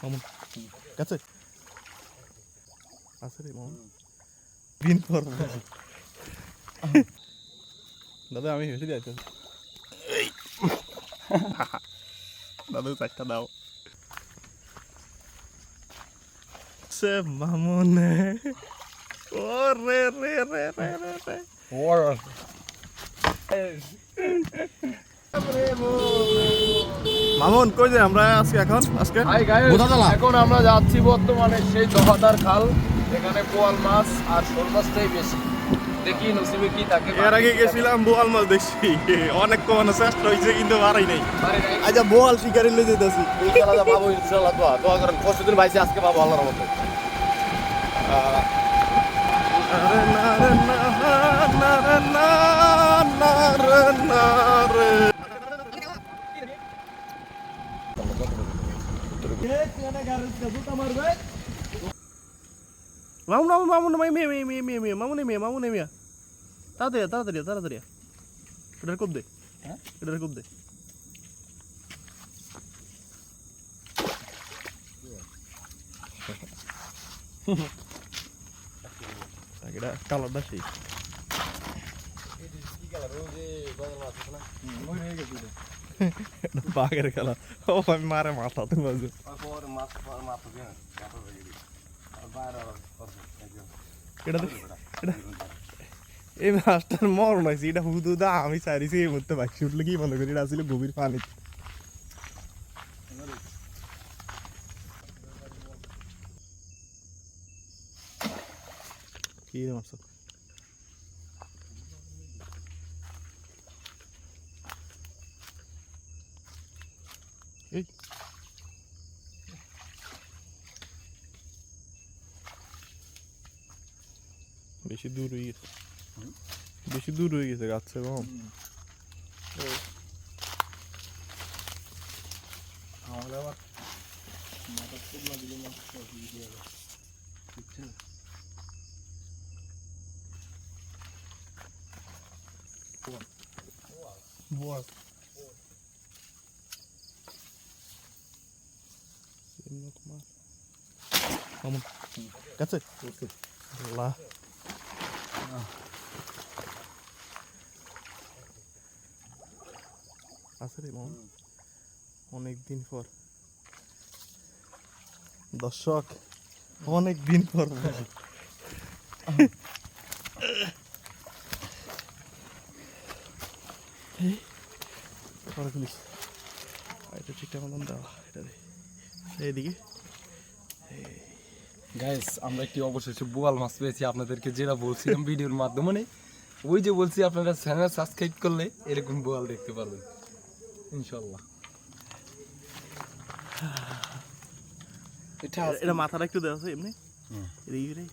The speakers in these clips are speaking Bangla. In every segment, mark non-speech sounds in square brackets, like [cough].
মামুন কাছে আছে রে মামুন দিন পর দাদা আমি হেসে দিয়েছি দাদা চারটা দাও সে মামুন ও রে রে রে রে রে রে মামুন কই যে আমরা আজকে এখন? আজকে। এখন আমরা যাচ্ছি বর্তমানে সেই দহাদার খাল এখানে পোয়াল মাছ আর শোল মাছটাই বেশি। দেখি নসিবে কি থাকে এর আগে গেছিলাম বোয়াল মাছ দেখছি। অনেক কমানো চেষ্টা হয়েছে কিন্তু পারাই নাই। আচ্ছা বোয়াল শিকারি লয়ে যেতেছি ইনশাআল্লাহ পাবো ইনশাআল্লাহ দোয়া। দোয়া করেন পরশুদিন ভাইছি আজকে পাবো আল্লাহর মতো মামুন মামুন মামুন মাই মে মে মে মে মে মামুন মে মামুন মে তাড়াতাড়ি তাড়াতাড়ি তাড়াতাড়ি এটার কোপ দে হ্যাঁ? এটার কোপ দে এটা কালারটা সেই বাঘের খেলা ও আমি মারে মাথা তুমি বাজু এটা দে- এটা এই মাছটার মরণ হয়েছে এটা হুদু দা আমি চাইছি এই মুহূর্তে বাইক উঠলে কি মনে করি এটা আসলে গভীর পানি কি রে মাছ এই বেশি দূর হয়ে গেছে। বেশি দূর হয়ে গেছে গাছ থেকে কম বল মামুন কাছে আল্লাহ আছে রে মামুন অনেক দিন পর। দর্শক অনেক দিন পর এটা ঠিকঠাক মতন দেওয়া, এটা এইদিকে গাইস আমরা একটি অবশেষে বোয়াল মাছ পেয়েছি। আপনাদেরকে যেটা বলছিলাম ভিডিওর মাধ্যমে, ওই যে বলছি, আপনারা চ্যানেল সাবস্ক্রাইব করলে এরকম বোয়াল দেখতে পারবেন। ইনশাল্লাহ এটা এটা মাথাটা একটু দেওয়া আছে এমনি? রে।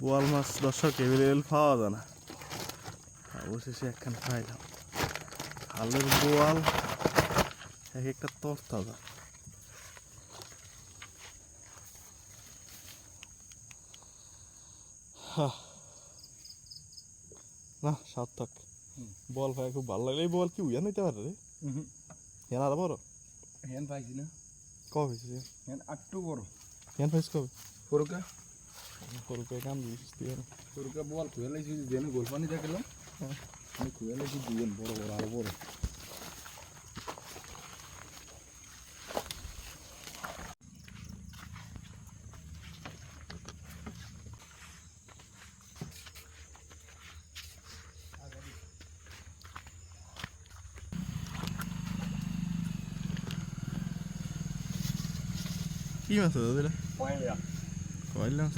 বোয়াল মাছ দর্শক এভেলেবেল পাওয়া যায় না। অবশেষে একখান খাইলাম খালের বোয়াল এক একটা তর না সার্থক। বল ভাই খুব ভালো লাগলে। এই বল কি উইয়ান হইতে পারে রে? হেন আর বড়? হ্যান পাইছি না। কবে হয়েছে হ্যান আটটু বড়। হেন পাইছ কবে? ফরুকা। সরু কাম দিয়েছিস তুই বোয়াল খুয়ে লাইছি যেন গোল পানি দেখলাম। হ্যাঁ। আমি খুয়ে লাইছি দুজন বড় বড় আরও বড়। কি মাছ দাদা এটা পয়েন্ট কয়লা মাছ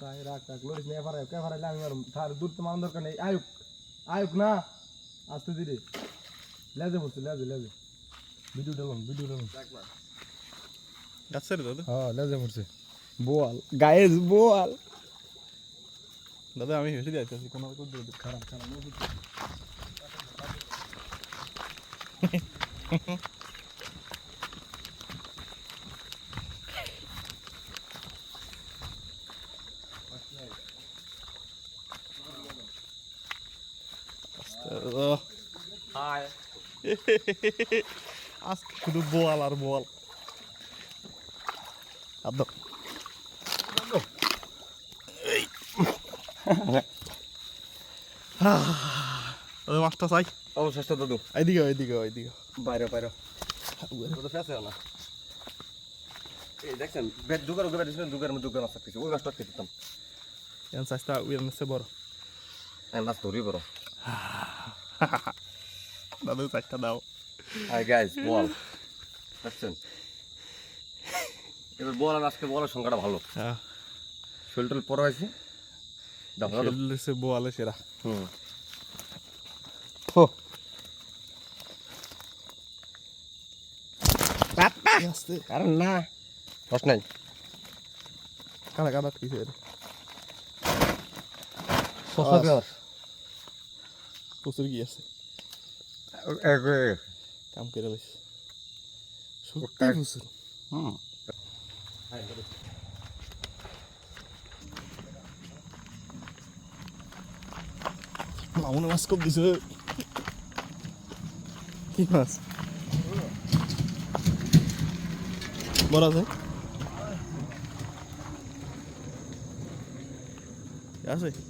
काय রাখ टाक लोरीस नाही एफआर काय फार आम्ही मॅडम फार दूर तर मानून दरकार नाही आयुक আসতে দিদি লেজে বসতে লেজে লেজে। ভিডিও ডালং ভিডিও ডালং গাছের দাদা। হ্যাঁ লেজে পড়ছে। বোয়াল বোয়াল। দাদা আমি হেসে দিয়ে আসছি কোনো খারাপ খারাপ আজকে শুধু বোয়াল আর বোয়াল। দাদা মাছটা চাই। অবশেষটা দাদু এইদিকে এইদিকে এইদিকে। বাইরে বাইরে। ফেসে না এই দেখছেন বেড দুগার উগে বেড দুগার মধ্যে দুগার মাছ থাকতেছে। ওই মাছটা খেতে দিতাম। এন সাইজটা উইয়ার নিচ্ছে বড়। মাছ ধরি বড়। দাদু চারটা দাও হাই গাইস বল দেখছেন এবার বল আর আজকে বলের সংখ্যাটা ভালো। হ্যাঁ। শোল্ডার পরে দাদু বোয়ালে সেরা। হুম। আসতে কারণ না। দশ নাই। কাটা কাটা প্রচুর কি আছে? কাম করে লাইস সত্যি প্রচুর হুম মামুনে মাছ কব দিছে কি মাছ বড় আছে আছে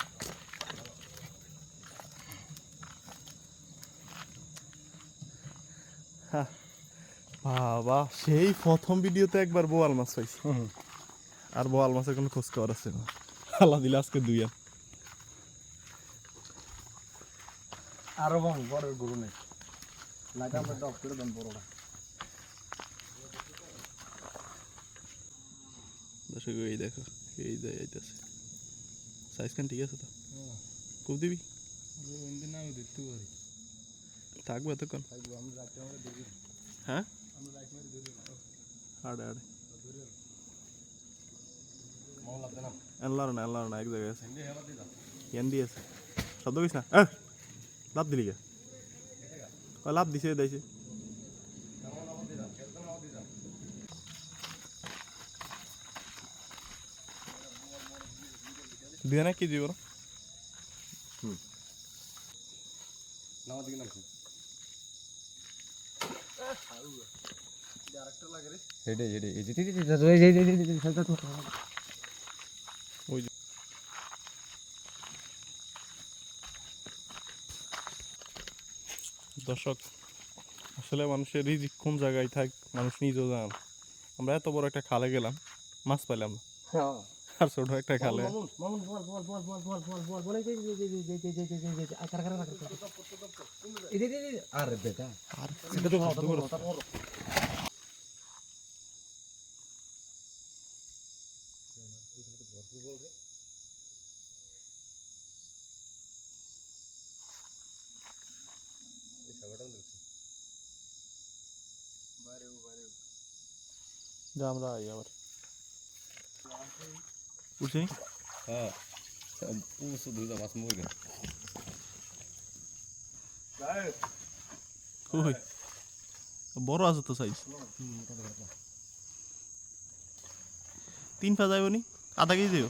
সেই প্রথম ভিডিওতে একবার বোয়াল মাছ পাইছি। আর বোয়াল মাছের কোনো খোঁজ খবর আছে না। আল্লাহ দিলে আজকে দুই আন আরও বড় বড় গরু নেই। লাইট আমরা ডব করে দেন বড়টা দর্শক এই দেখো এই যে সাইজ খান ঠিক আছে তো? খুব দিবি? না আমি দেখতে পারি। থাকব এতক্ষণ। হ্যাঁ? আড়ে আড়ে ಎಲ್ಲಾರಣ এক জায়গায় আছে। এন ডি আছে। শব্দ কইস না। লাভ দিলি গে লাভ দিছে দিছে। দিয়ে না, কি দিব? হুম। দর্শক আসলে মানুষের রিজিক কোন জায়গায় থাক মানুষ নিজেও জান আমরা এত বড় একটা খালে গেলাম মাছ পাইলাম হ্যাঁ আর ছোট একটা খালে বল বল বল বল বল বল বল বল এই যে এই যে এই যে এই যে এই যে এই যে আকার আকার আকার এই যে এই যে আরে বেটা আর সেটা তো ভালো তো ভালো যা আমরা আই আবার। উঠছি হ্যাঁ। মাছ মরে ওই। বড় আছে তো সাইজ তিন পা যাইব নি? আধা কেজি দিও।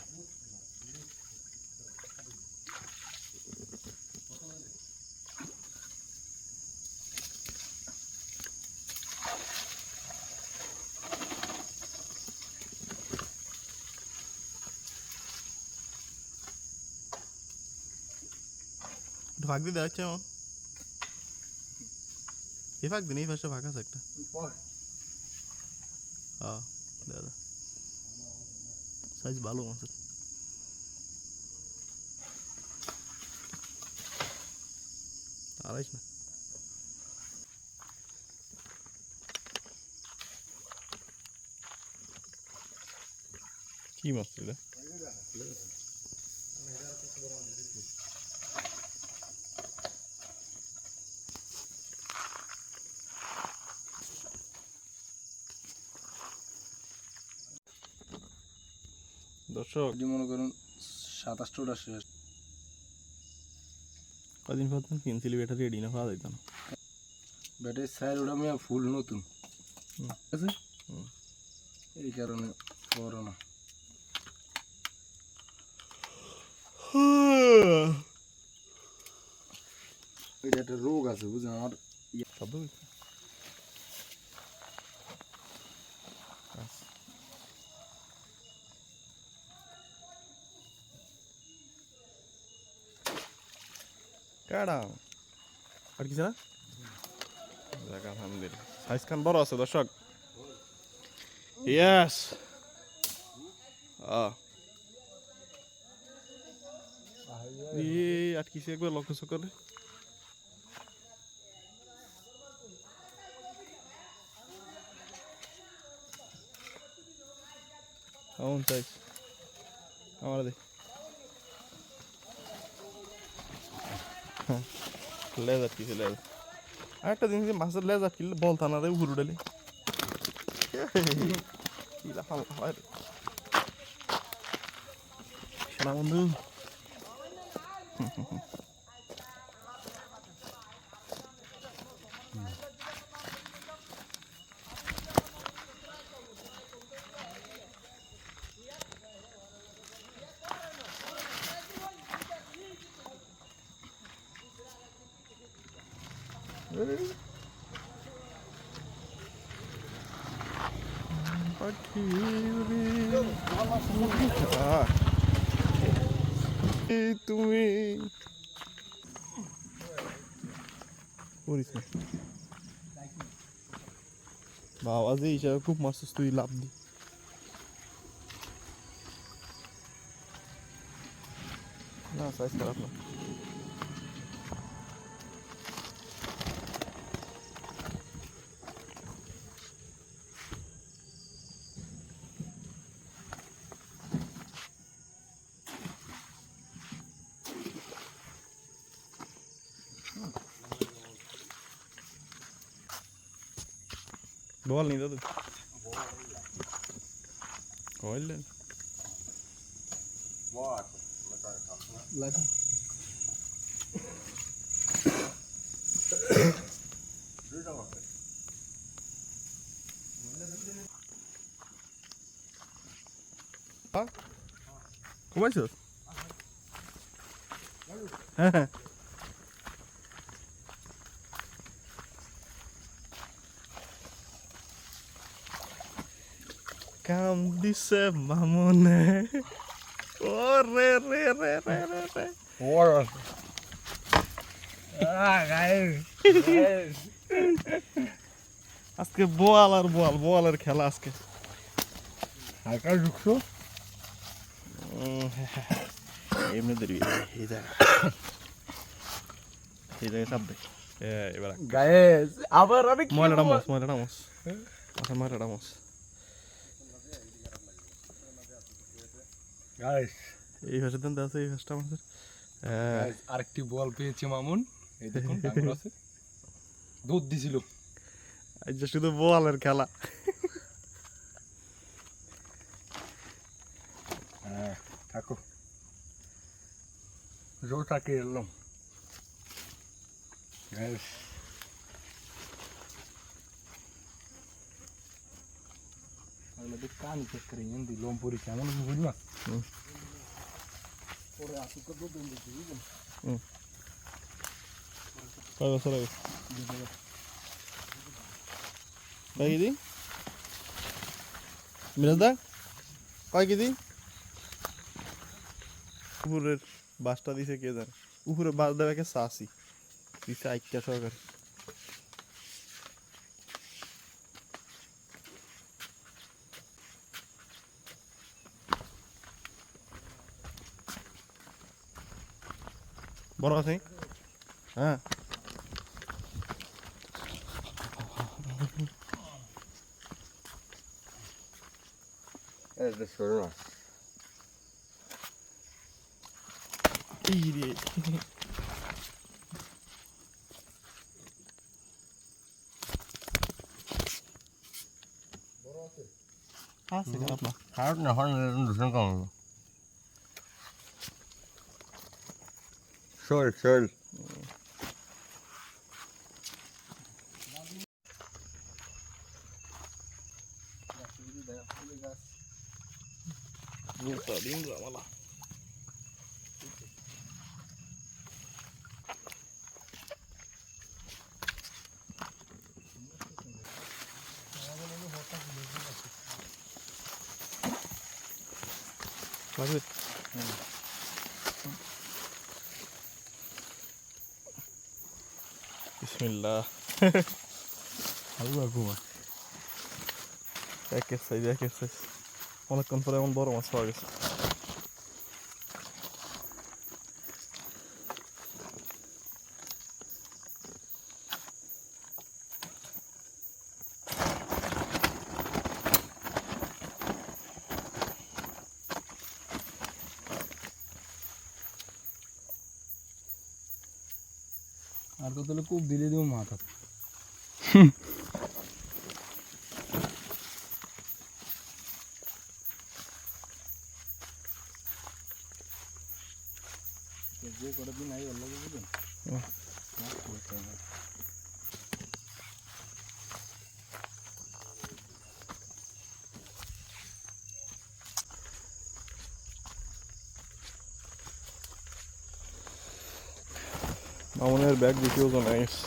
ভাগ দিয়ে দেওয়া হচ্ছে এমন এই ভাগ দিন এই পাশে ভাগ আছে একটা। হ্যাঁ দাদা সাইজ ভালো মাছের। আড়াইশ না। কি মাছ এটা দর্শক। যদি মনে করুন সাতাশটা শেষ। কদিন পর কিনছিলি এটা রেডি না পাওয়া যেত না। ব্যাটের সাইড ওটা আমি ফুল নতুন। আছে? এই কারণে বড় না। এটা একটা রোগ আছে বুঝলেন? আমার শব্দ কাড়া আর কিছু না? যাক আলহামদুলিল্লাহ। সাইজ খান বড় আছে, দর্শক। ইয়েস আ এই আটকিছে একবার লক্ষ্য আমার দে। লেজ আটকিছে লেজ। আরেকটা জিনিস মাছের লেজ আটকিলে বল থানা দেয় উপর উঠালে। কি লাফা লাফা রে শোনা বন্ধু পাখি উড়ে আহ। এই তুমি করিস না বাবা যে হিসাবে খুব মারছিস তুই লাভ দি না সাইজ খারাপ না বল নি দাদু কইলেন লাগে কাম দিছে মামনে। ও রে রে রে রে রে। রে গাইস আজকে বোয়াল আর বোয়াল বোয়ালের খেলা আজকে। হালকা ঢুকছো? এমনি দেরি এই জায়গা এই জায়গায় চাপ দে। এ, এবার গাইস আবার অনেক ময়লাটা মস ময়লাটা মস। আচ্ছা ময়লাটা মস। এই ভাষা দেন আছে এই ভাষাটা আমাদের। আরেকটি বল পেয়েছে মামুন। এই দেখুন [laughs] আছে। দুধ দিছিল। আজ শুধু বোয়ালের খেলা। হ্যাঁ থাকো। জোরটাকে এলাম। গাইস দেখ কানি চেক করে এন্দি লোম পরি কেমন বুঝি না হুম। পরে আসি তো দুধ দিতে বুঝলেন কয় বছর আগে কয় কেজি মিরাজ দা কয় কেজি উপরের বাসটা দিছে কে জানে উপরে বাস দেবে কে চাষি দিছে আইকা সরকার 뭐라 예. 예, 하세요? 아. 애들 소리 났어. 이리. 아, 쓰지 마. 하여튼 하는 데는 생각나. sure, sure. বিসমিল্লাহ। হালুয়া ঘুমা একের সাইজ একের সাইজ অনেকক্ষণ পরে এমন বড় মাছ পাওয়া গেছে আর তো তাহলে খুব দিলে দিব মাথা যে করে দিন আই ভালো বুঝলেন হুম। মামনের ব্যাগ ওজন হয়ে গেছে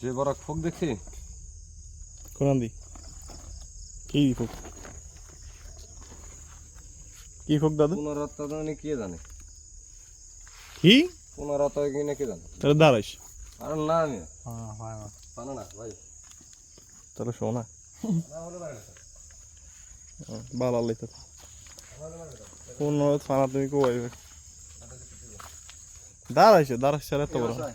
যে বড় ফোক দেখছি? কোনান দি কি ফোক কি ফোক দাদু? পুনরাত্মা জানি কে জানে? কি পুনরাত্মা কিনে কে জানে? তাহলে দাঁড়াইস। আর না আমি। হ্যাঁ হয় হয় জানো না ভাই। তাহলে শোনা ভালো আল্লাহ তো কোন ফানা তুমি কো আইবে দাঁড়াইছে দাঁড়াইছে আর এত বড়। হ্যাঁ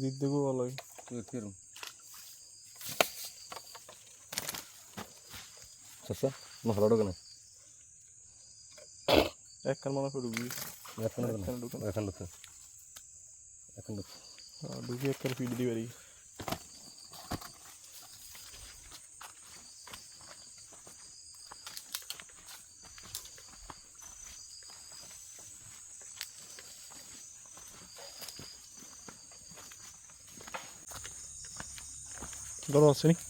দিক দেখো ভালো তুই কিরম চাচা না ভালো ঢোকে না এক কান মনে করে ঢুকবি এখন ঢোকে এখানে ঢুকে না এখন ঢোকে এখন ঢোকে ঢুকি এক কান ফিট দিবারি গরম আছে নি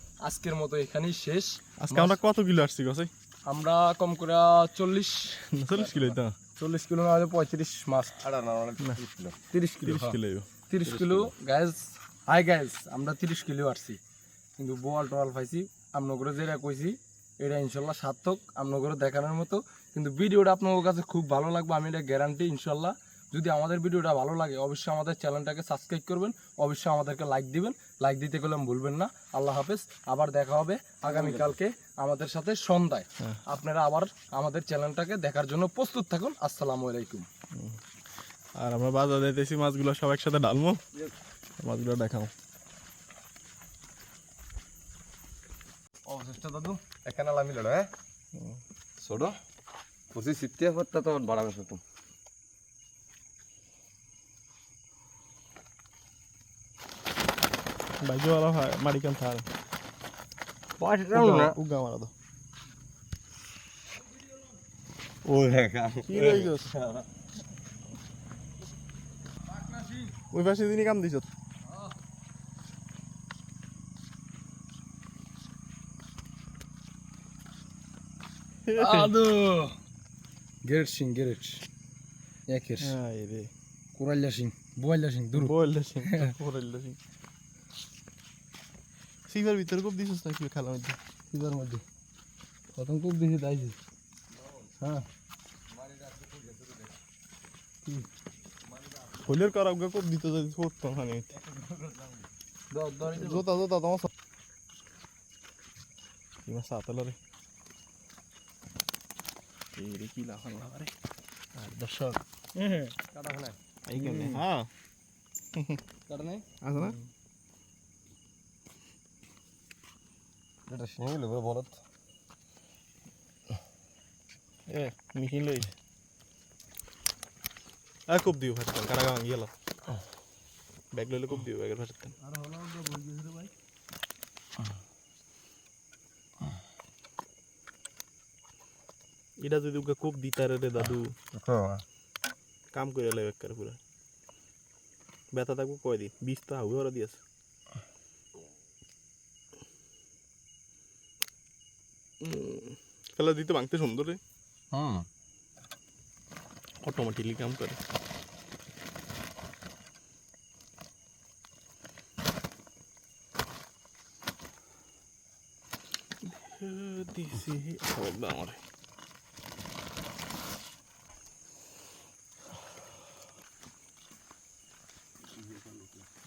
আজকের মতো এখানেই শেষ। আজকে আমরা কত কিলো আসছি গছে আমরা কম করে চল্লিশ। চল্লিশ কিলো তো চল্লিশ কিলো না হলে পঁয়ত্রিশ মাছ ছিল তিরিশ কিলো তিরিশ হ্যাঁ। কিলো তিরিশ কিলো গ্যাস হাই গ্যাস আমরা তিরিশ কিলো আসছি। কিন্তু বোয়াল টোয়াল পাইছি আপনার যেটা কইছি এটা ইনশাল্লাহ সার্থক আপনার দেখানোর মতো। কিন্তু ভিডিওটা আপনার কাছে খুব ভালো লাগবে আমি এটা গ্যারান্টি ইনশাল্লাহ। যদি আমাদের ভিডিওটা ভালো লাগে অবশ্যই আমাদের চ্যানেলটাকে সাবস্ক্রাইব করবেন অবশ্যই আমাদেরকে লাইক দিবেন। লাইক দিতে গেলে ভুলবেন না। আল্লাহ হাফেজ। আবার দেখা হবে আগামীকালকে আমাদের সাথে সন্ধ্যায়। আপনারা আবার আমাদের চ্যানেলটাকে দেখার জন্য প্রস্তুত থাকুন। আসসালামু আলাইকুম। আর আমরা বাজার দিতেছি মাছগুলো সব একসাথে ডালবো মাছগুলো দেখাও। অবশিষ্ট দাদু এখানে লামি লড়ো হ্যাঁ? ছোট পঁচিশ সিফটি হত্যা তো বাড়াবে শুধু বাইকে वाला হয় মারিকান থার উগা মারা দাও ও দেখা কি লইছস ওই পাশে দিনই কাম দিছত আদো গেরেট সিং গেরেট একের আই রে কোরাইলা সিং বোয়াইলা সিভার ভিতরে খুব দিছস না কি খেলার মধ্যে? সিজার মধ্যে। প্রথম খুব বেশি দাইছি হ্যাঁ। হলের করা উগা খুব দিতে যাই করতো ওখানে। জোতা জোতা তোমার কি মাছ আতল রে? এই রে কি লাফান? লাফা রে আর দর্শক। কাটা ফেলাই এই কেমনে? হ্যাঁ। কাটা নাই আছে না? এটা সিঁড়ি লবে বলত এ মিহিন লই আর খুব দিও ভাত কারা গান গেল ব্যাগ লইলে খুব দিও ব্যাগের ভাত আর হলো বই গেছে রে ভাই। এটা যদি ওকে খুব দিতারে রে দাদু। কাম করে লাই বেকার পুরা। ব্যথা থাকব কয় দি বিষ তো হাউয়ে ওরা দিয়েছে। ফেলা দিতে ভাঙতে সুন্দর রে। হুম। অটোমেটিকলি কাম করে। দিছি। আমার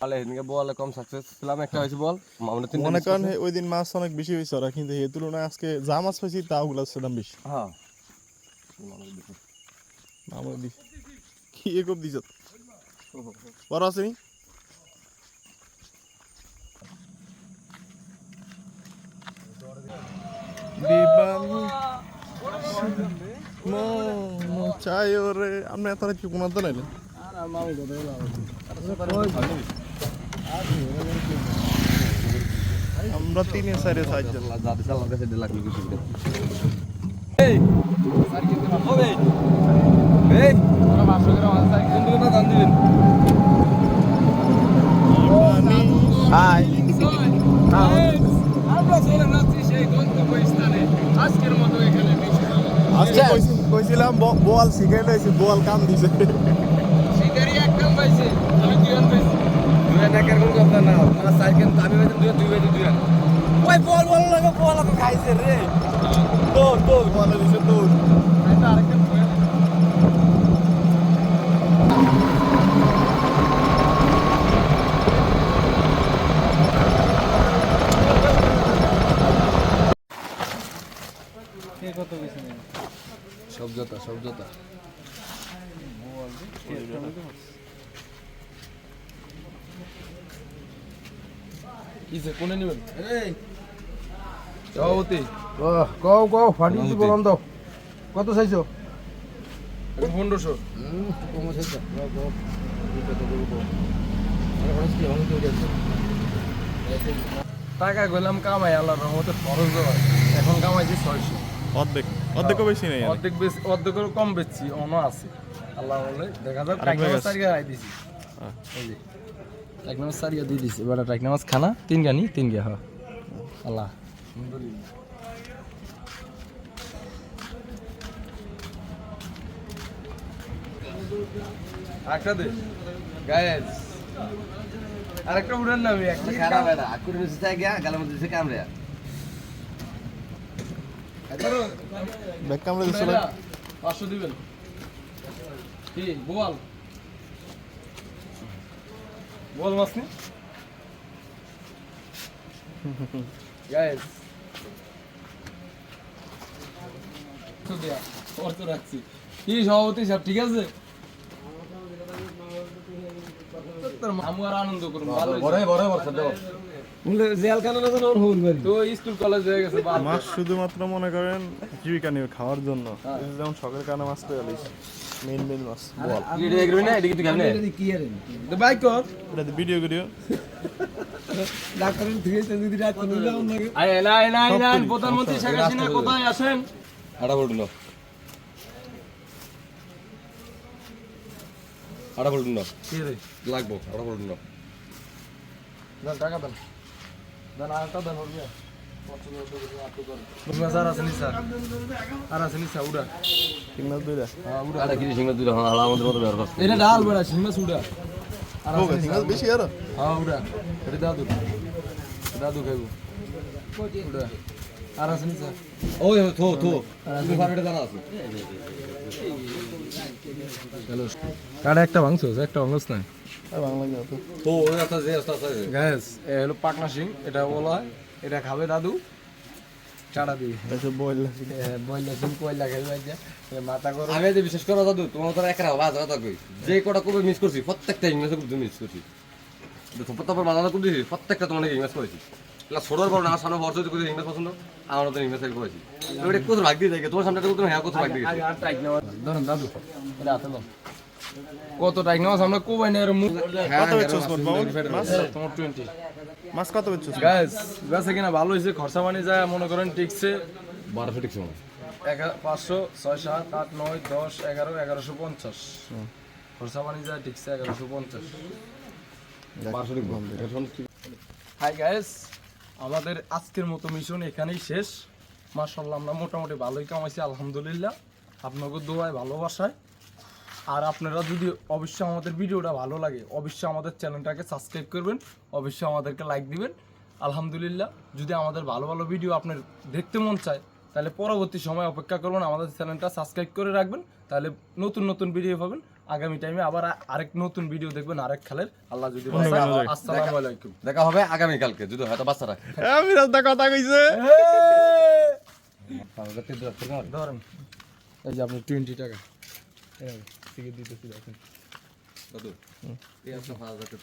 তাহলে এদিকে বল কম সাকসেস ছিলাম একটা হয়েছে বল। আমরা তিনটা মনে করেন ওই দিন মাছ অনেক বেশি হয়েছে ওরা কিন্তু এই তুলনায় আজকে যা মাছ পাইছি তা ওগুলো হচ্ছে বেশি। হ্যাঁ। আমরা দিছি। কি এ দিছ? বড় আছে নি? দিবানি মন চাই ওরে আপনি এত কি কোনো তো নাইলেন আর আমার কথা আমরা তিনে সাহায্য চালার কাছে দেড় লাখ এই স্যার কিন্তু হবে এই তোরা ভাষ্য করে আমার স্যার কিন্তু না দান দিবেন। হাই। আমরা চলে যাচ্ছি সেই গন্তব্যস্থানে। আজকের মতো এখানে বিশ্বকাপ আজকে কইছি- কইছিলাম ব- বোয়াল শিখে লইছি বোয়াল কাম দিছে। শিকারি একদম পাইছে আমি দুজন পাইছি। দুই টাকার কোনো কথা না। সাইড কিন্তু আমি হয়তো দুই দুই বাজে দুই ওই বল বল লাগে বল লাগে খাইছে রে। দৌড় দৌড় বোয়ালে দিছে দৌড়। আরেকটা কত বেশি নেই সব জোতা সব জোতা। কিসে কোনে নেবেন? এই। সভাপতি। কও কও ফাটি দিব বন্ধ। কত চাইছো? পনেরোশো। হুম কম যাচ্ছি টাকা গেলাম কামাই আল্লাহর রহমতে খরচ হয়। এখন কামাইছি ছয়শো। অর্ধেক অর্ধেকও বেশি নেই অর্ধেক বেশি অর্ধেকেরও কম বেচছি অন্য আছে। আল্লাহ বলে দেখা যাক রাই দিছি। এই টাইক নামাজ সারিয়া দিয়ে দিছি এবার টাইক নামাজ খানা তিন গানি তিন গা হ্যাঁ আল্লাহ আলহামদুলিল্লাহ একটা দে। গায়েস আরেকটা উড়ান না আমি একটা খারাপ এটা। আকুরে নিচে চাই গিয়া গালের মধ্যে দিছে কামড়ে। ব্যাক কামড়ে দিছিল পাঁচশো দিবেন। কি বল বল মাছ নি গাইস রাখছি। কি সভাপতি সব ঠিক আছে? স্কুল হয়ে। মাছ শুধুমাত্র মনে করেন জীবিকা নিয়ে খাওয়ার জন্য। যেমন শখের কানা মাছ পেয়ে মেন মেন মাছ বল এটা দেখবি না? এটা কিন্তু কেমনে? কি আরে? তো বাইক কর। এটা ভিডিও ভিডিও ডাক্তারের থেকে যদি রাত নিলে আপনাকে আয় এলা এলা এলা প্রধানমন্ত্রী শেখ হাসিনা কোথায় আসেন আড়া বলুন আড়া না কি রে? লাগবো আড়া বলুন না টাকা দেন। দেন আরেকটা দেন হবে স্যার আসেনি স্যার আর আসেনি স্যার উড়া তিন দুইটা হ্যাঁ উড়া আড়া কি সিংহ দুই হালা আমাদের মতো ব্যবহার করছে এটা ডাল বেড়া সিংমাস উড়া আর আসেনি তিন বেশি আরও হ্যাঁ উড়া এটা দাদু দাদু খাইবো উড়া আর আসেনি স্যার ওই থো থো তুমি ফারেটা জানা আছে হ্যালো কাটা একটা ভাঙছো একটা ভাঙছ না আর বাংলা গেল তো তো ওই একটা যে রাস্তা আছে গ্যাস এ হলো পাকনা সিং এটা ওলা এটা খাবে দাদু চাড়া দিয়ে মাথা করো আমি বিশেষ করে দাদু তোমার তো একরা বাজ কথা কই যে কটা কবে মিস করছি প্রত্যেকটা ইংলিশে খুব মিস করছি তারপর বাজানো খুব দিয়েছি প্রত্যেকটা তোমার ইংলিশ করেছি ছোটোর বড় না সামনে বর্ষ করে ইংলিশ পছন্দ আমার তো ইংলিশ করেছি ভাগ দিয়ে দেখে তোমার সামনে তো হ্যাঁ কত ভাগ দিয়ে ধরুন দাদু এটা কত নেওয়া আমরা কোবাই কত বেচছস বাবুল মাছ? তোমার টোয়েন্টি মাছ কত বেচছস কিনা ভালো হয়েছে খরচা পানি যায় মনে করেন ঠিকছে বারোশো ঠিক সময় এগারো পাঁচশো ছয় সাত আট নয় দশ এগারো এগারোশো পঞ্চাশ। খরচা পানি যায় ঠিকছে এগারোশো পঞ্চাশ। হাই গাইস আমাদের আজকের মতো মিশন এখানেই শেষ। মার্শাল্লাহ আমরা মোটামুটি ভালোই কামাইছি আলহামদুলিল্লাহ। আপনাকে দোয়ায় ভালোবাসায়। আর আপনারা যদি অবশ্যই আমাদের ভিডিওটা ভালো লাগে অবশ্যই আমাদের চ্যানেলটাকে সাবস্ক্রাইব করবেন অবশ্যই আমাদেরকে লাইক দিবেন। আলহামদুলিল্লাহ যদি আমাদের ভালো ভালো ভিডিও আপনার দেখতে মন চায় তাহলে পরবর্তী সময় অপেক্ষা করবেন আমাদের চ্যানেলটা সাবস্ক্রাইব করে রাখবেন তাহলে নতুন নতুন ভিডিও পাবেন। আগামী টাইমে আবার আরেক নতুন ভিডিও দেখবেন আরেক খেলের। আল্লাহ যদি। আসসালামু আলাইকুম। দেখা হবে আগামী কালকে যদি হয়তো বাচ্চারা। আমি রাস্তা কথা কইছে। ধরেন। এই যে আপনি টোয়েন্টি টাকা। এই দিতেছি দেখেন। দাদু এই আপনার ভাড়া যাতে